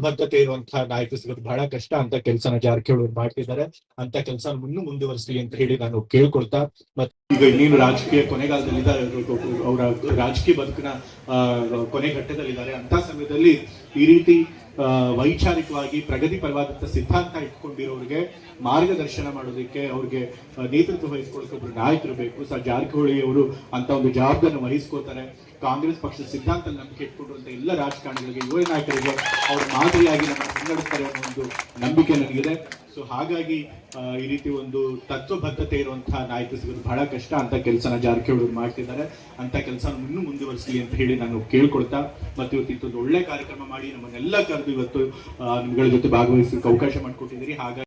ತತ್ವಬದ್ಧತೆ ಇರುವಂತಹ ನಾಯಕರು ಸಿಗೋದು ಬಹಳ ಕಷ್ಟ ಅಂತ ಕೆಲಸನ ಜಾರಕಿಹೊಳಿ ಮಾಡ್ತಿದ್ದಾರೆ. ಅಂತ ಕೆಲಸ ಇನ್ನೂ ಮುಂದುವರಿಸಲಿ ಅಂತ ಹೇಳಿ ನಾನು ಕೇಳ್ಕೊಳ್ತಾ, ಮತ್ತೆ ಈಗ ಇನ್ನೇನು ರಾಜಕೀಯ ಕೊನೆಗಾಲದಲ್ಲಿ ಅವರ ರಾಜಕೀಯ ಬದುಕಿನ ಕೊನೆ ಘಟ್ಟದಲ್ಲಿದ್ದಾರೆ. ಅಂತ ಸಮಯದಲ್ಲಿ ಈ ರೀತಿ ವೈಚಾರಿಕವಾಗಿ ಪ್ರಗತಿಪರವಾದಂಥ ಸಿದ್ಧಾಂತ ಇಟ್ಕೊಂಡಿರೋರಿಗೆ ಮಾರ್ಗದರ್ಶನ ಮಾಡೋದಕ್ಕೆ ಅವ್ರಿಗೆ ನೇತೃತ್ವ ವಹಿಸ್ಕೊಳ್ಳೋಕೆ ಒಬ್ರು ನಾಯಕರು ಬೇಕು. ಸರ್ ಜಾರಕಿಹೊಳಿ ಅವರು ಅಂತ ಒಂದು ಜವಾಬ್ದಾರಿ ವಹಿಸ್ಕೋತಾರೆ ಕಾಂಗ್ರೆಸ್ ಪಕ್ಷದ ಸಿದ್ಧಾಂತ ನಂಬಿಕೆ ಇಟ್ಕೊಂಡಿರುವಂತ ಎಲ್ಲ ರಾಜಕಾರಣಿಗಳಿಗೆ, ಯುವ ನಾಯಕರಿಗೆ ಅವ್ರ ಮಾದರಿಯಾಗಿ ನಮ್ಮ ಮುನ್ನಡೆಸ್ತಾರೆ ಅನ್ನೋ ಒಂದು ನಂಬಿಕೆ ನನಗಿದೆ. ಸೊ ಹಾಗಾಗಿ ಈ ರೀತಿ ಒಂದು ತತ್ವಬದ್ಧತೆ ಇರುವಂತಹ ನಾಯಕ ಸಿಗೋದು ಬಹಳ ಕಷ್ಟ ಅಂತ ಕೆಲಸನ ಜಾರಕಿಹೊಳಿ ಮಾಡ್ತಿದ್ದಾರೆ. ಅಂತ ಕೆಲಸ ಇನ್ನೂ ಮುಂದುವರಿಸಲಿ ಅಂತ ಹೇಳಿ ನಾನು ಕೇಳ್ಕೊಳ್ತಾ, ಮತ್ತೆ ಇವತ್ತು ಇತ್ತೊಂದು ಒಳ್ಳೆ ಕಾರ್ಯಕ್ರಮ ಮಾಡಿ ನಮ್ಮನ್ನೆಲ್ಲ ಕರೆದು ಇವತ್ತು ನಿಮ್ಗಳ ಜೊತೆ ಭಾಗವಹಿಸಲಿಕ್ಕೆ ಅವಕಾಶ ಮಾಡಿಕೊಟ್ಟಿದ್ದೀರಿ. ಹಾಗಾಗಿ